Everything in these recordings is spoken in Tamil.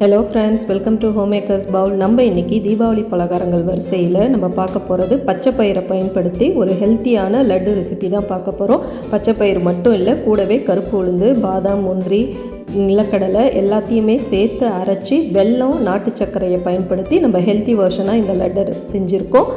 Hello friends welcome to home makers bowl நம்ம இன்னைக்கு தீபாவளி பலகாரங்கள் வரிசையில் நம்ம பார்க்க போகிறது பச்சை பயிரை பயன்படுத்தி ஒரு ஹெல்த்தியான லட்டு ரெசிபி தான் பார்க்க போகிறோம் பச்சை பயிர் மட்டும் இல்லை கூடவே கருப்பு உளுந்து பாதாம் முந்திரி நிலக்கடலை எல்லாத்தையுமே சேர்த்து அரைச்சி வெல்லம் நாட்டு சர்க்கரையை பயன்படுத்தி நம்ம ஹெல்த்தி வெர்ஷனாக இந்த லட்டு செஞ்சுருக்கோம்.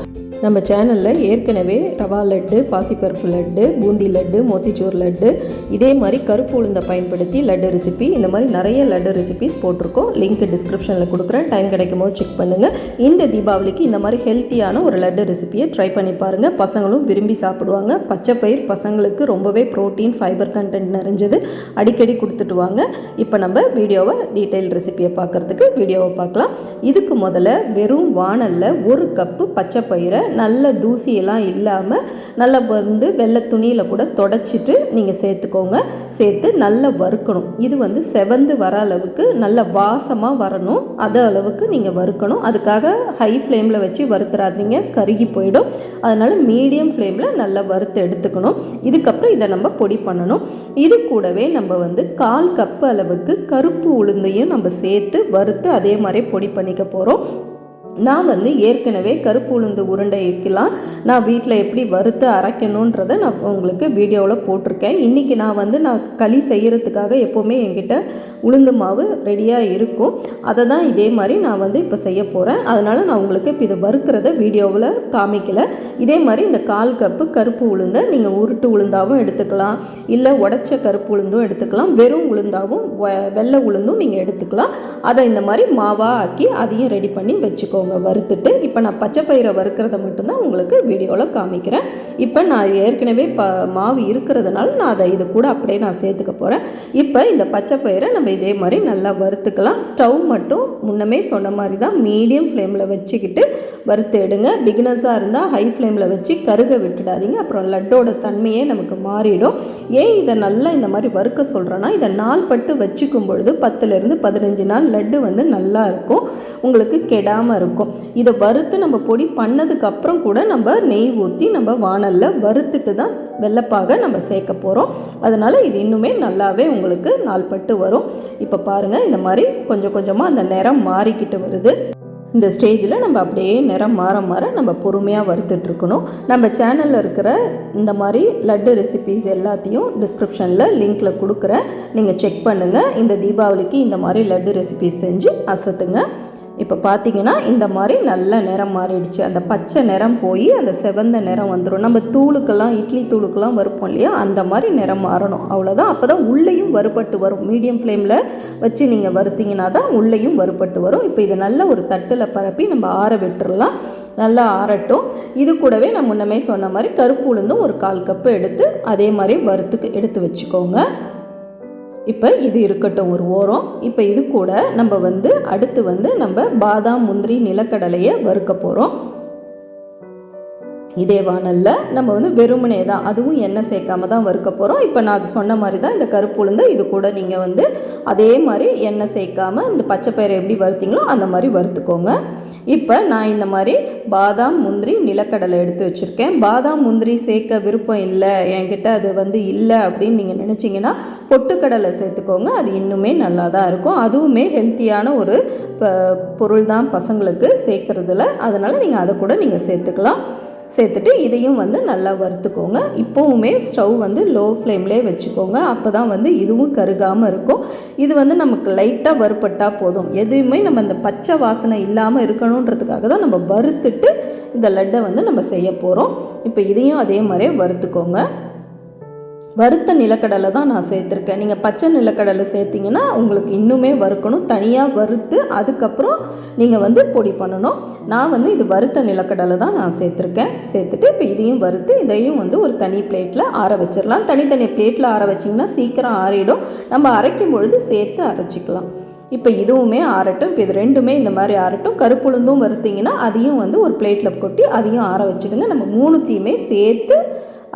நம்ம சேனலில் ஏற்கனவே ரவா லட்டு பாசிப்பருப்பு லட்டு பூந்தி லட்டு மோத்திச்சூர் லட்டு இதே மாதிரி கருப்பு உளுந்தை பயன்படுத்தி லட்டு ரெசிபி இந்த மாதிரி நிறைய லட்டு ரெசிபிஸ் போட்டிருக்கோம். லிங்க் டிஸ்கிரிப்ஷனில் கொடுக்குறேன். டைம் கிடைக்கும் போது செக் பண்ணுங்கள் இந்த தீபாவளிக்கு இந்த மாதிரி ஹெல்த்தியான ஒரு லட்டு ரெசிபியை ட்ரை பண்ணி பாருங்கள் பசங்களும் விரும்பி சாப்பிடுவாங்க. பச்சை பயிர் பசங்களுக்கு ரொம்பவே ப்ரோட்டீன் ஃபைபர் கண்டென்ட் நிறைஞ்சது. அடிக்கடி கொடுத்துட்டு வாங்க. இப்போ நம்ம வீடியோவை டீட்டெயில் ரெசிபியை பார்க்குறதுக்கு வீடியோவை பார்க்கலாம். இதுக்கு முதல்ல வெறும் வானலில் ஒரு கப்பு பச்சை பயிரை நல்ல தூசியெல்லாம் இல்லாமல் நல்லா வந்து வெள்ளை துணியில் கூட தொடச்சிட்டு நீங்கள் சேர்த்துக்கோங்க. சேர்த்து நல்லா வறுக்கணும். இது வந்து செவந்து வர அளவுக்கு நல்ல வாசமாக வரணும். அது அளவுக்கு நீங்கள் வறுக்கணும். அதுக்காக ஹை ஃப்ளேமில் வச்சு வறுத்துறாதீங்க. கருகி போயிடும். அதனால் மீடியம் ஃப்ளேமில் நல்லா வறுத்து எடுத்துக்கணும். இதுக்கப்புறம் இதை நம்ம பொடி பண்ணணும். இது கூடவே நம்ம வந்து கால் கப்பு அளவுக்கு கருப்பு உளுந்தையும் நம்ம சேர்த்து வறுத்து அதே மாதிரி பொடி பண்ணிக்க போகிறோம் நான் வந்து ஏற்கனவே கருப்பு உளுந்து உருண்டைக்கெல்லாம் நான் வீட்டில் எப்படி வறுத்து அரைக்கணுன்றதை நான் உங்களுக்கு வீடியோவில் போட்டிருக்கேன். இன்றைக்கி நான் வந்து நான் களி செய்கிறதுக்காக எப்போவுமே என்கிட்ட உளுந்து மாவு ரெடியாக இருக்கும். அதை தான் இதே மாதிரி நான் வந்து இப்போ செய்ய போகிறேன் அதனால் நான் உங்களுக்கு இப்போ இதை வறுக்கிறத வீடியோவில் காமிக்கல. இதே மாதிரி இந்த கால் கப்பு கருப்பு உளுந்தை நீங்கள் உருட்டு உளுந்தாகவும் எடுத்துக்கலாம். இல்லை உடச்ச கருப்பு உளுந்தும் எடுத்துக்கலாம். வெறும் உளுந்தாகவும் வெள்ளை உளுந்தும் நீங்கள் எடுத்துக்கலாம். அதை இந்த மாதிரி மாவாக ஆக்கி அதையும் ரெடி பண்ணி வச்சுக்கோங்க. வச்சுக்கோங்க வறுத்துட்டு இப்போ நான் பச்சை பயிரை வறுக்கிறத மட்டும்தான் உங்களுக்கு வீடியோவில் காமிக்கிறேன். இப்போ நான் ஏற்கனவே ப மாவு இருக்கிறதுனால நான் அதை இது கூட அப்படியே நான் சேர்த்துக்க போகிறேன் இப்போ இந்த பச்சை பயிரை நம்ம இதே மாதிரி நல்லா வறுத்துக்கலாம். ஸ்டவ் மட்டும் முன்னமே சொன்ன மாதிரி தான் மீடியம் ஃப்ளேமில் வச்சுக்கிட்டு வறுத்து எடுங்க. பிகினஸாக இருந்தால் ஹை ஃப்ளேமில் வச்சு கருக விட்டுடாதீங்க. அப்புறம் லட்டோட தன்மையே நமக்கு மாறிடும். ஏன் இதை நல்லா இந்த மாதிரி வறுக்க சொல்கிறேன்னா இதை நாள் பட்டு வச்சுக்கும் பொழுது பத்துலேருந்து பதினஞ்சு நாள் லட்டு வந்து நல்லா இருக்கும். உங்களுக்கு கெடாமல் இருக்கும். இதை வறுத்து நம்ம பொடி பண்ணதுக்கப்புறம் கூட நம்ம நெய் ஊற்றி நம்ம வானலில் வறுத்துட்டு தான் வெள்ளைப்பாக நம்ம சேர்க்க போகிறோம் அதனால் இது இன்னுமே நல்லாவே உங்களுக்கு நாள்பட்டு வரும். இப்போ பாருங்கள் இந்த மாதிரி கொஞ்சம் கொஞ்சமாக அந்த நிறம் மாறிக்கிட்டு வருது. இந்த ஸ்டேஜில் நம்ம அப்படியே நிறம் மாற மாற நம்ம பொறுமையாக வறுத்துட்ருக்கணும். நம்ம சேனலில் இருக்கிற இந்த மாதிரி லட்டு ரெசிபீஸ் எல்லாத்தையும் டிஸ்கிரிப்ஷனில் லிங்க்கில் கொடுக்குறேன். நீங்கள் செக் பண்ணுங்கள் இந்த தீபாவளிக்கு இந்த மாதிரி லட்டு ரெசிபீஸ் செஞ்சு அசத்துங்க. இப்போ பார்த்தீங்கன்னா இந்த மாதிரி நல்ல நிறம் மாறிடுச்சு. அந்த பச்சை நிறம் போய் அந்த செவந்த நிறம் வந்துடும் நம்ம தூளுக்கெல்லாம் இட்லி தூளுக்கெல்லாம் வறுப்போம் இல்லையா? அந்த மாதிரி நிறம் மாறணும். அவ்வளோதான் அப்போ தான் உள்ளேயும் வறுபட்டு வரும். மீடியம் ஃப்ளேமில் வச்சு நீங்கள் வறுத்தீங்கன்னா தான் உள்ளேயும் வறுபட்டு வரும். இப்போ இதை நல்ல ஒரு தட்டில் பரப்பி நம்ம ஆற விட்டுறலாம். நல்லா ஆறட்டும். இது கூடவே நான் முன்னமே சொன்ன மாதிரி கருப்பு உளுந்தும் ஒரு கால் கப்பு எடுத்து அதே மாதிரி வறுத்துக்கு எடுத்து வச்சுக்கோங்க. இப்போ இது இருக்கட்டும் ஒரு ஓரம். இப்போ இது கூட நம்ம வந்து அடுத்து வந்து நம்ம பாதாம் முந்திரி நிலக்கடலையை வறுக்க போகிறோம் இதே வானலில் நம்ம வந்து வெறுமனே தான் அதுவும் எண்ணெய் சேர்க்காம தான் வறுக்க போகிறோம் இப்போ நான் அது சொன்ன மாதிரி தான் இந்த கருப்பு உளுந்து இது கூட நீங்கள் வந்து அதே மாதிரி எண்ணெய் சேர்க்காம இந்த பச்சை பயிரை எப்படி வறுத்தீங்களோ அந்த மாதிரி வறுத்துக்கோங்க. இப்போ நான் இந்த மாதிரி பாதாம் முந்திரி நிலக்கடலை எடுத்து வச்சுருக்கேன். பாதாம் முந்திரி சேர்க்க விருப்பம் இல்லை என்கிட்ட அது வந்து இல்லை அப்படின்னு நீங்கள் நினச்சிங்கன்னா பொட்டுக்கடலை சேர்த்துக்கோங்க. அது இன்னுமே நல்லா தான் இருக்கும். அதுவுமே ஹெல்த்தியான ஒரு பொருள் தான் பசங்களுக்கு சேர்க்குறதுல. அதனால் நீங்கள் அதை கூட நீங்கள் சேர்த்துக்கலாம். சேர்த்துட்டு இதையும் வந்து நல்லா வறுத்துக்கோங்க. இப்போவுமே ஸ்டவ் வந்து லோ ஃப்ளேம்லேயே வச்சுக்கோங்க. அப்போ தான் வந்து இதுவும் கருகாமல் இருக்கும். இது வந்து நமக்கு லைட்டாக வறுப்பட்டால் போதும். எதுவுமே நம்ம அந்த பச்சை வாசனை இல்லாமல் இருக்கணுன்றதுக்காக தான் நம்ம வறுத்துட்டு இந்த லட்டை வந்து நம்ம செய்ய போகிறோம் இப்போ இதையும் அதே மாதிரியே வறுத்துக்கோங்க. வறுத்த நிலக்கடலை தான் நான் சேர்த்துருக்கேன். நீங்கள் பச்சை நிலக்கடலை சேர்த்திங்கன்னா உங்களுக்கு இன்னுமே வறுக்கணும். தனியாக வறுத்து அதுக்கப்புறம் நீங்கள் வந்து பொடி பண்ணணும். நான் வந்து இது வறுத்த நிலக்கடலை தான் நான் சேர்த்துருக்கேன். சேர்த்துட்டு இப்போ இதையும் வறுத்து இதையும் வந்து ஒரு தனி பிளேட்டில் ஆற வச்சிடலாம். தனித்தனி பிளேட்டில் ஆற வச்சிங்கன்னா சீக்கிரம் ஆறிடும். நம்ம அரைக்கும் பொழுது சேர்த்து அரைச்சிக்கலாம். இப்போ இதுவுமே ஆறட்டும். இப்போ இது ரெண்டுமே இந்த மாதிரி ஆறட்டும். கருப்புளுந்தும் வறுத்திங்கன்னா அதையும் வந்து ஒரு பிளேட்டில் கொட்டி அதையும் ஆற வச்சுடுங்க. நம்ம மூணுத்தையுமே சேர்த்து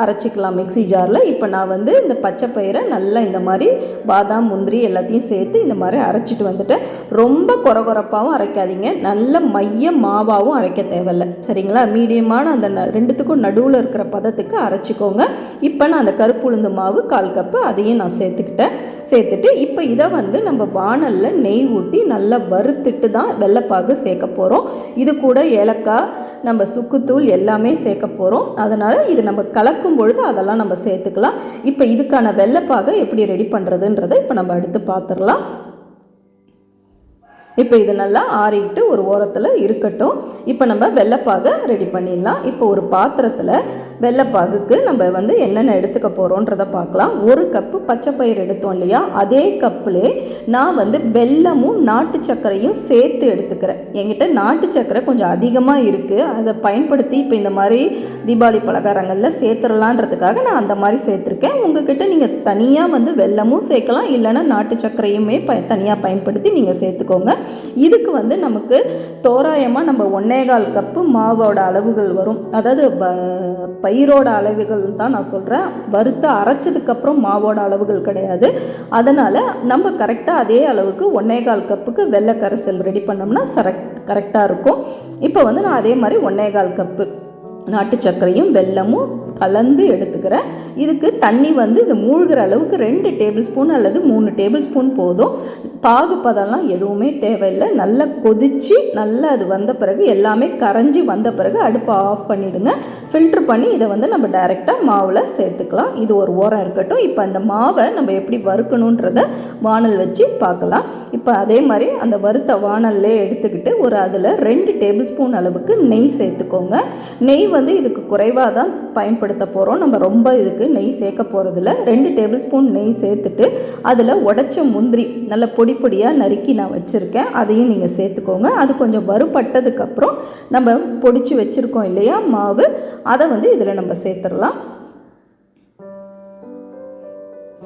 அரைச்சிக்கலாம் மிக்சி ஜாரில். இப்போ நான் வந்து இந்த பச்சை பயிரை நல்லா இந்த மாதிரி பாதாம் முந்திரி எல்லாத்தையும் சேர்த்து இந்த மாதிரி அரைச்சிட்டு வந்துட்டேன். ரொம்ப குறகுறப்பாகவும் அரைக்காதீங்க. நல்ல மைய மாவாகவும் அரைக்க தேவையில்ல. சரிங்களா? மீடியமான அந்த ரெண்டுத்துக்கும் நடுவில் இருக்கிற பதத்துக்கு அரைச்சிக்கோங்க. இப்போ நான் அந்த கருப்பு உளுந்து மாவு கால் கப்பு அதையும் நான் சேர்த்துக்கிட்டேன். சேர்த்துட்டு இப்போ இதை வந்து நம்ம வானலில் நெய் ஊற்றி நல்லா வறுத்துட்டு தான் வெள்ளைப்பாகு சேர்க்க போகிறோம் இது கூட ஏலக்காய் நம்ம சுக்குத்தூள் எல்லாமே சேர்க்க போகிறோம் அதனால் இது நம்ம கலக்கும் பொழுது அதெல்லாம் நம்ம சேர்த்துக்கலாம். இப்போ இதுக்கான வெள்ளைப்பாகை எப்படி ரெடி பண்ணுறதுன்றதை இப்போ நம்ம அடுத்து பார்த்துடலாம். இப்போ இது நல்லா ஆறிட்டு ஒரு ஓரத்தில் இருக்கட்டும். இப்போ நம்ம வெள்ளைப்பாகை ரெடி பண்ணிடலாம். இப்போ ஒரு பாத்திரத்தில் வெள்ளைப்பாகுக்கு நம்ம வந்து என்னென்ன எடுத்துக்க போகிறோன்றதை பார்க்கலாம். ஒரு கப்பு பச்சை பயிர் எடுத்தோம் இல்லையா? அதே கப்புலே நான் வந்து வெல்லமும் நாட்டு சர்க்கரையும் சேர்த்து எடுத்துக்கிறேன். என்கிட்ட நாட்டு சர்க்கரை கொஞ்சம் அதிகமாக இருக்குது அதை பயன்படுத்தி இப்போ இந்த மாதிரி தீபாவளி பலகாரங்களில் சேர்த்துடலான்றதுக்காக நான் அந்த மாதிரி சேர்த்துருக்கேன். உங்ககிட்ட நீங்கள் தனியாக வந்து வெல்லமும் சேர்க்கலாம். இல்லைன்னா நாட்டு சர்க்கரையுமே ப தனியாக பயன்படுத்தி நீங்கள் சேர்த்துக்கோங்க. இதுக்கு வந்து நமக்கு தோராயமாக நம்ம ஒன்னேகால் கப்பு மாவோட அளவுகள் வரும். அதாவது ப- பயிரோட அளவுகள் தான் நான் சொல்கிறேன் வறுத்து அரைச்சதுக்கப்புறம் மாவோட அளவுகள் கிடையாது. அதனால் நம்ம கரெக்டாக அதே அளவுக்கு ஒன்னேகால் கப்புக்கு வெள்ளை கரைசல் ரெடி பண்ணோம்னா சரக் கரெக்டாக இருக்கும். இப்போ வந்து நான் அதே மாதிரி ஒன்னேகால் கப்பு நாட்டு சர்க்கரையும் வெல்லமும் கலந்து எடுத்துக்கிறேன். இதுக்கு தண்ணி வந்து இது மூழ்கிற அளவுக்கு ரெண்டு டேபிள் ஸ்பூன் அல்லது மூணு டேபிள் ஸ்பூன் போதும். பாகுப்பதெல்லாம் எதுவுமே தேவையில்லை. நல்லா கொதித்து நல்லா அது வந்த பிறகு எல்லாமே கரைஞ்சி வந்த பிறகு அடுப்பை ஆஃப் பண்ணிவிடுங்க ஃபில்ட்ரு பண்ணி இதை வந்து நம்ம டைரெக்டாக மாவில் சேர்த்துக்கலாம். இது ஒரு ஓரம் இருக்கட்டும். இப்போ அந்த மாவை நம்ம எப்படி வறுக்கணுன்றத வானல் வச்சு பார்க்கலாம். இப்போ அதே மாதிரி அந்த வறுத்த வானல்லே எடுத்துக்கிட்டு ஒரு அதில் ரெண்டு டேபிள் ஸ்பூன் அளவுக்கு நெய் சேர்த்துக்கோங்க. நெய் வந்து இதுக்கு குறைவாக தான் பயன்படுத்த போகிறோம் நம்ம ரொம்ப இதுக்கு நெய் சேர்க்க போகிறதில்ல ரெண்டு டேபிள் ஸ்பூன் நெய் சேர்த்துட்டு அதில் உடச்ச முந்திரி நல்ல பொடி பொடியாக நறுக்கி நான் வச்சுருக்கேன். அதையும் நீங்கள் சேர்த்துக்கோங்க. அது கொஞ்சம் வறுபட்டதுக்கப்புறம் நம்ம பொடிச்சு வச்சுருக்கோம் இல்லையா மாவு அதை வந்து இதில் நம்ம சேர்த்துடலாம்.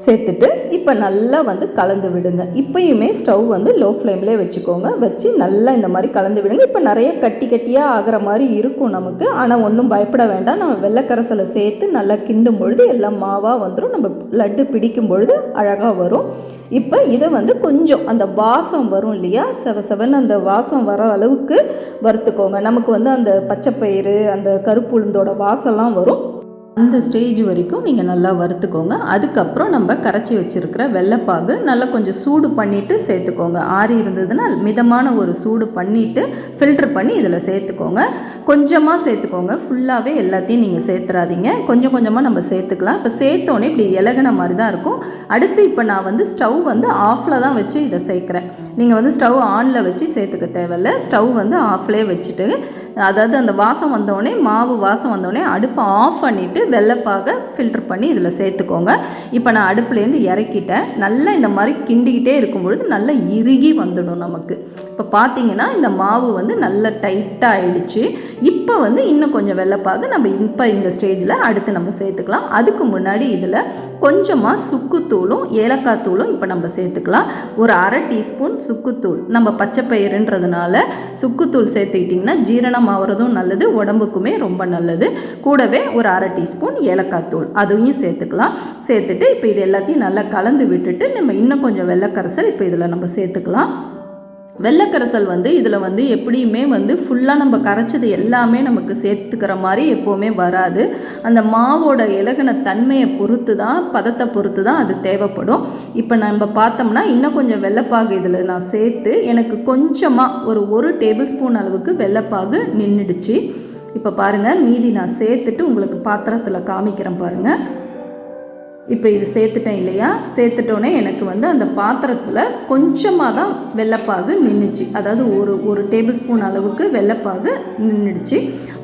சேர்த்துட்டு இப்போ நல்லா வந்து கலந்து விடுங்க. இப்பயுமே ஸ்டவ் வந்து லோ ஃப்ளேம்லேயே வச்சுக்கோங்க. வச்சு நல்லா இந்த மாதிரி கலந்து விடுங்க. இப்போ நிறைய கட்டி கட்டியாக ஆகிற மாதிரி இருக்கும் நமக்கு. ஆனால் ஒன்றும் பயப்பட வேண்டாம். நம்ம வெள்ளைக்கரசலை சேர்த்து நல்லா கிண்டும் பொழுது எல்லாம் மாவாக வந்துடும் நம்ம லட்டு பிடிக்கும் பொழுது அழகாக வரும். இப்போ இதை வந்து கொஞ்சம் அந்த வாசம் வரும் இல்லையா? செவ செவன் அந்த வாசம் வர அளவுக்கு வறுத்துக்கோங்க. நமக்கு வந்து அந்த பச்சைப்பயிறு அந்த கருப்பு உளுந்தோட வாசம்லாம் வரும். அந்த ஸ்டேஜ் வரைக்கும் நீங்கள் நல்லா வறுத்துக்கோங்க. அதுக்கப்புறம் நம்ம கரைச்சி வச்சுருக்கிற வெள்ளைப்பாகு நல்லா கொஞ்சம் சூடு பண்ணிவிட்டு சேர்த்துக்கோங்க. ஆறி இருந்ததுன்னா மிதமான ஒரு சூடு பண்ணிவிட்டு ஃபில்டர் பண்ணி இதில் சேர்த்துக்கோங்க. கொஞ்சமாக சேர்த்துக்கோங்க. ஃபுல்லாகவே எல்லாத்தையும் நீங்கள் சேர்த்துறாதீங்க. கொஞ்சம் கொஞ்சமாக நம்ம சேர்த்துக்கலாம். இப்போ சேர்த்தோன்னே இப்படி இலகின மாதிரி தான் இருக்கும். அடுத்து இப்போ நான் வந்து ஸ்டவ் வந்து ஆஃபில் தான் வச்சு இதை சேர்க்குறேன். நீங்கள் வந்து ஸ்டவ் ஆனில் வச்சு சேர்த்துக்க தேவையில்ல. ஸ்டவ் வந்து ஆஃப்லேயே வச்சுட்டு அதாவது அந்த வாசம் வந்தோடனே மாவு வாசம் வந்தோடனே அடுப்பை ஆஃப் பண்ணிவிட்டு வெள்ளைப்பாக ஃபில்டர் பண்ணி இதில் சேர்த்துக்கோங்க. இப்போ நான் அடுப்புலேருந்து இறக்கிட்டேன். நல்லா இந்த மாதிரி கிண்டிக்கிட்டே இருக்கும் பொழுது நல்லா இறுகி வந்துடும் நமக்கு. இப்போ பார்த்தீங்கன்னா இந்த மாவு வந்து நல்லா டைட்டாக ஆயிடுச்சு. இப்போ வந்து இன்னும் கொஞ்சம் வெள்ளைப்பாக. நம்ம இப்போ இந்த ஸ்டேஜில் அடுத்து நம்ம சேர்த்துக்கலாம். அதுக்கு முன்னாடி இதில் கொஞ்சமாக சுக்குத்தூளும் ஏலக்காய் தூளும் இப்போ நம்ம சேர்த்துக்கலாம். ஒரு அரை டீஸ்பூன் சுக்குத்தூள். நம்ம பச்சை பயிறுன்றதுனால சுக்குத்தூள் சேர்த்துக்கிட்டிங்கன்னா ஜீரணம் ஆகிறதும் நல்லது உடம்புக்குமே ரொம்ப நல்லது. கூடவே ஒரு அரை டீஸ்பூன் ஏலக்காய் தூள். அதையும் சேர்த்துக்கலாம். சேர்த்துட்டு இப்போ இது எல்லாத்தையும் நல்லா கலந்து விட்டுட்டு நம்ம இன்னும் கொஞ்சம் வெள்ளைக்கரசல் இப்போ இதில் நம்ம சேர்த்துக்கலாம். வெள்ளைக்கரசல் வந்து இதில் வந்து எப்படியுமே வந்து ஃபுல்லாக நம்ம கரைச்சது எல்லாமே நமக்கு சேர்த்துக்கிற மாதிரி எப்போவுமே வராது. அந்த மாவோட இலகின தன்மையை பொறுத்து தான் பதத்தை பொறுத்து தான் அது தேவைப்படும். இப்போ நம்ம பார்த்தோம்னா இன்னும் கொஞ்சம் வெள்ளைப்பாகு இதில் நான் சேர்த்து எனக்கு கொஞ்சமாக ஒரு ஒரு டேபிள் ஸ்பூன் அளவுக்கு வெள்ளைப்பாகு நின்றுடுச்சு இப்போ பாருங்கள் மீதி நான் சேர்த்துட்டு உங்களுக்கு பாத்திரத்தில் காமிக்கிறேன் பாருங்கள் இப்போ இது சேர்த்துட்டேன் இல்லையா? சேர்த்துட்டோன்னே எனக்கு வந்து அந்த பாத்திரத்தில் கொஞ்சமாக தான் வெள்ளைப்பாகு நின்றுச்சு அதாவது ஒரு ஒரு டேபிள் ஸ்பூன் அளவுக்கு வெள்ளைப்பாகு நின்றுடுச்சு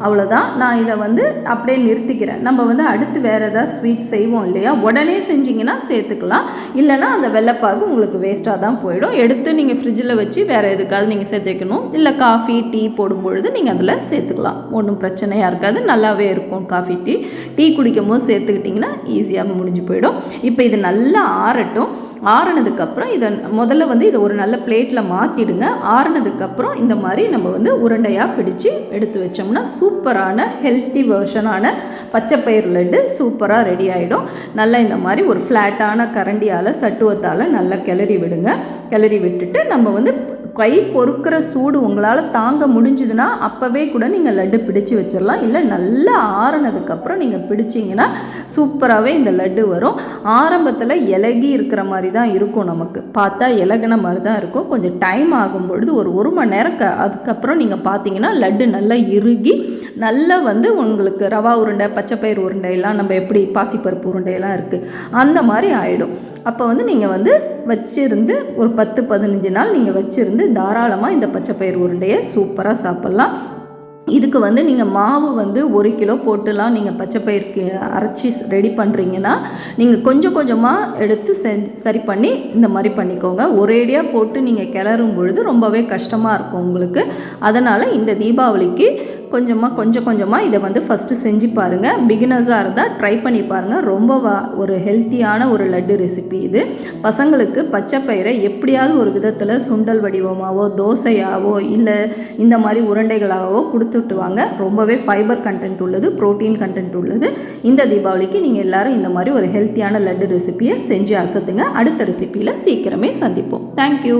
அவ்வளோதான் நான் இதை வந்து அப்படியே நிறுத்திக்கிறேன். நம்ம வந்து அடுத்து வேறு ஏதாவது ஸ்வீட் செய்வோம் இல்லையா? உடனே செஞ்சிங்கன்னா சேர்த்துக்கலாம். இல்லைன்னா அந்த வெள்ளைப்பாகு உங்களுக்கு வேஸ்ட்டாக தான் போயிடும். எடுத்து நீங்கள் ஃப்ரிட்ஜில் வச்சு வேறு எதுக்காவது நீங்கள் சேர்த்து வைக்கணும். இல்லை காஃபி டீ போடும்பொழுது நீங்கள் அதில் சேர்த்துக்கலாம். ஒன்றும் பிரச்சனையாக இருக்காது. நல்லாவே இருக்கும் காஃபி டீ டீ குடிக்கும் போது சேர்த்துக்கிட்டிங்கன்னா ஈஸியாக முடிஞ்சு போயிடும். போயிடும். இப்போ இது நல்லா ஆறட்டும். ஆறுனதுக்கப்புறம் இதை முதல்ல வந்து இதை ஒரு நல்ல பிளேட்டில் மாற்றிடுங்க ஆறுனதுக்கப்புறம் இந்த மாதிரி நம்ம வந்து உருண்டையாக பிடிச்சு எடுத்து வச்சோம்னா சூப்பரான ஹெல்த்தி வேர்ஷனான பச்சைப்பயிர் லட்டு சூப்பராக ரெடி ஆகிடும் நல்லா இந்த மாதிரி ஒரு ஃப்ளாட்டான கரண்டியால் சட்டுவத்தால் நல்லா கிளறி விடுங்க. கிளறி விட்டுட்டு நம்ம வந்து கை பொறுக்கிற சூடு உங்களால் தாங்க முடிஞ்சுதுன்னா அப்போவே கூட நீங்கள் லட்டு பிடிச்சி வச்சிடலாம் இல்லை நல்லா ஆறுனதுக்கப்புறம் நீங்கள் பிடிச்சிங்கன்னா சூப்பராகவே இந்த லட்டு வரும். ஆரம்பத்தில் இலகி இருக்கிற மாதிரி தான் இருக்கும் நமக்கு. பார்த்தா இலகின மாதிரி தான் இருக்கும். கொஞ்சம் டைம் ஆகும் பொழுது ஒரு ஒரு மணி நேரம் க அதுக்கப்புறம் நீங்கள் பார்த்தீங்கன்னா லட்டு நல்லா இறுகி நல்லா வந்து உங்களுக்கு ரவா உருண்டை பச்சைப்பயிர் உருண்டை எல்லாம் நம்ம எப்படி பாசிப்பருப்பு உருண்டையெல்லாம் இருக்குது அந்த மாதிரி ஆகிடும் அப்போ வந்து நீங்கள் வந்து வச்சிருந்து ஒரு பத்து பதினஞ்சு நாள் நீங்கள் வச்சிருந்து தாராளமாக இந்த பச்சைப்பயிர் உருண்டையை சூப்பராக சாப்பிட்லாம். இதுக்கு வந்து நீங்கள் மாவு வந்து ஒரு கிலோ போட்டுலாம் நீங்கள் பச்சைப்பயிருக்கு அரைச்சி ரெடி பண்ணுறீங்கன்னா நீங்கள் கொஞ்சம் கொஞ்சமாக எடுத்து செ சரி பண்ணி இந்த மாதிரி பண்ணிக்கோங்க. ஒரேடியாக போட்டு நீங்கள் கிளறும் பொழுது ரொம்பவே கஷ்டமாக இருக்கும் உங்களுக்கு. அதனால் இந்த தீபாவளிக்கு கொஞ்சமாக கொஞ்சம் கொஞ்சமாக இதை வந்து ஃபஸ்ட்டு செஞ்சு பாருங்கள் பிகினர்ஸாக இருந்தால் ட்ரை பண்ணி பாருங்கள் ரொம்ப வா ஒரு ஹெல்த்தியான ஒரு லட்டு ரெசிபி இது. பசங்களுக்கு பச்சை பயிரை எப்படியாவது ஒரு விதத்தில் சுண்டல் வடிவமாகவோ தோசையாவோ இல்லை இந்த மாதிரி உருண்டைகளாகவோ கொடுத்துட்டு வாங்க ரொம்பவே ஃபைபர் கண்டென்ட் உள்ளது ப்ரோட்டீன் கண்டென்ட் உள்ளது. இந்த தீபாவளிக்கு நீங்கள் எல்லோரும் இந்த மாதிரி ஒரு ஹெல்த்தியான லட்டு ரெசிபியை செஞ்சு அசத்துங்க. அடுத்த ரெசிப்பியில் சீக்கிரமே சந்திப்போம். தேங்க்யூ